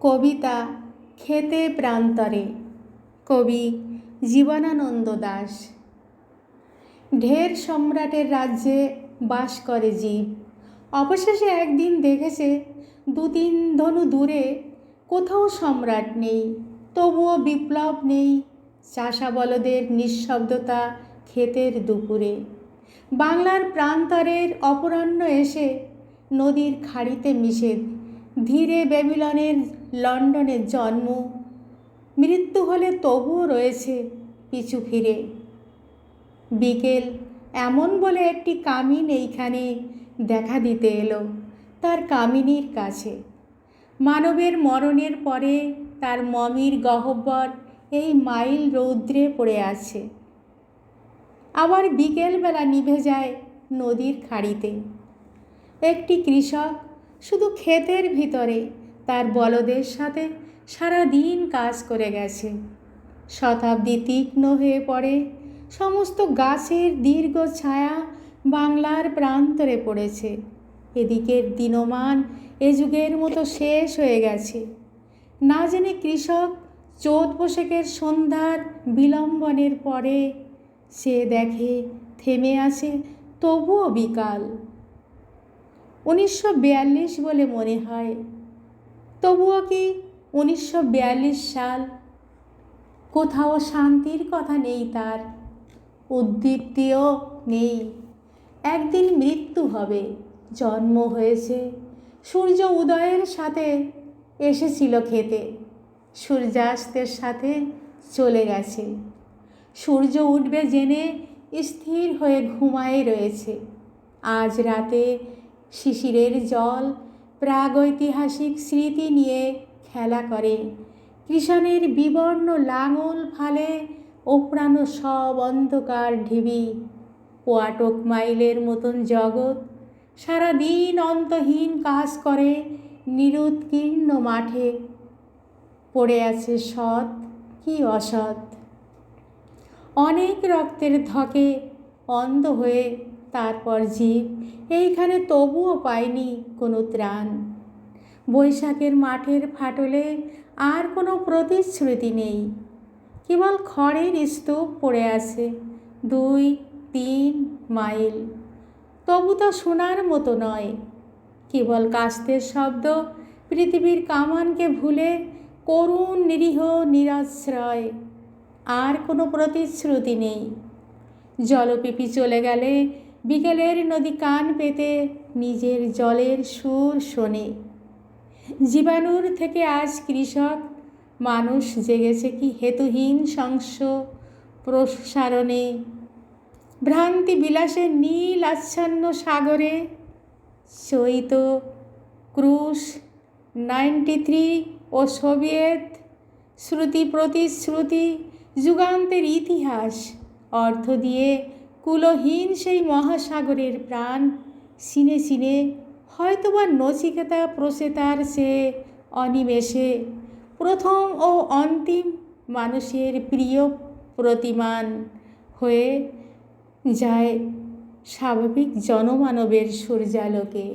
কবিতা খেতে প্রান্তরে। কবি জীবনানন্দ দাস। ঢের সম্রাটের রাজ্যে বাস করে জীব। অবশেষে একদিন দেখেছে দু তিন ধনু দূরে কোথাও সম্রাট নেই, তবুও বিপ্লব নেই চাষা বলদের নিঃশব্দতা ক্ষেতের দুপুরে। বাংলার প্রান্তরের অপরাহ্ন এসে নদীর খাড়িতে মিশে, ধীরে বেবিলনের লন্ডনের জন্ম। মৃত্যু হলে তবুও রয়েছে পিছু ফিরে। বিকেল, এমন বলে একটি কামিন এইখানে দেখা দিতে এলো তার কামিনীর কাছে। মানবের মরণের পরে তার মমির গহ্বর এই মাইল রৌদ্রে পড়ে আছে। আবার বিকেলবেলা নিভে যায় নদীর খাড়িতে। একটি কৃষক শুধু ক্ষেতের ভিতরে তার বলদের সাথে সারা দিন কাজ করে গেছে। শতাব্দী তীক্ষ্ণ হয়ে পড়ে, সমস্ত গাছের দীর্ঘ ছায়া বাংলার প্রান্তরে পড়েছে। এদিকের দিনমান এ যুগের মতো শেষ হয়ে গেছে। না জেনে কৃষক চোদ পোশাকের সন্ধ্যার বিলম্বনের পরে সে দেখে থেমে আছে তবুও বিকাল। উনিশশো বিয়াল্লিশ বলে মনে হয় তবুও কি উনিশশো বিয়াল্লিশ সাল কোথাও শান্তির কথা নেই তার, উদ্দীপ্তিও নেই। একদিন মৃত্যু হবে, জন্ম হয়েছে, সূর্য উদয়ের সাথে এসেছিল খেতে সূর্যাস্তের সাথে চলে গেছে। সূর্য উঠবে জেনে স্থির হয়ে ঘুমায়ে রয়েছে। আজ রাতে শিশিরের জল প্রাগৈতিহাসিক স্মৃতি নিয়ে খেলা করে। কৃষাণের বিবর্ণ লাঙল ফালে ওপ্রানো সব অন্ধকার ঢিবি। পোয়াটক মাইলের মতন জগৎ সারাদিন অন্তহীন কাজ করে নিরুৎকীর্ণ মাঠে। পড়ে আছে সৎ কি অসৎ? অনেক রক্তের ধকে অন্ধ হয়ে তারপর জীব এইখানে তবুও পায়নি কোনো ত্রাণ। বৈশাখের মাঠের ফাটলে আর কোনো প্রতিশ্রুতি নেই। কেবল খড়ের স্তূপ পড়ে আছে দুই, তিন মাইল। তবু তো শোনার মতো নয়। কেবল কাস্তের শব্দ পৃথিবীর কামানকে ভুলে করুণ নিরীহ নিরাশ্রয়। আর কোনো প্রতিশ্রুতি নেই। জলপিপি চলে গেলে বিকেলের নদী কান পেতে নিজের জলের সুর শোনে। জীবাণুর থেকে আজ কৃষক, মানুষ জেগেছে কি হেতুহীন সংস প্রসারণে। ভ্রান্তি বিলাসে নীল আচ্ছন্ন সাগরে চৈত ক্রুশ নাইনটি থ্রি ও সোভিয়েত শ্রুতি প্রতিশ্রুতি যুগান্তের ইতিহাস অর্থ দিয়ে কুলহীন সেই মহাসাগরের প্রাণ। সিনে সিনে হয়তোবা নচিকেতা প্রসেতার সে অনিমেষে। প্রথম ও অন্তিম মানুষের প্রিয় প্রতিমান হয়ে যায় স্বাভাবিক জনমানবের সূর্যালোকে।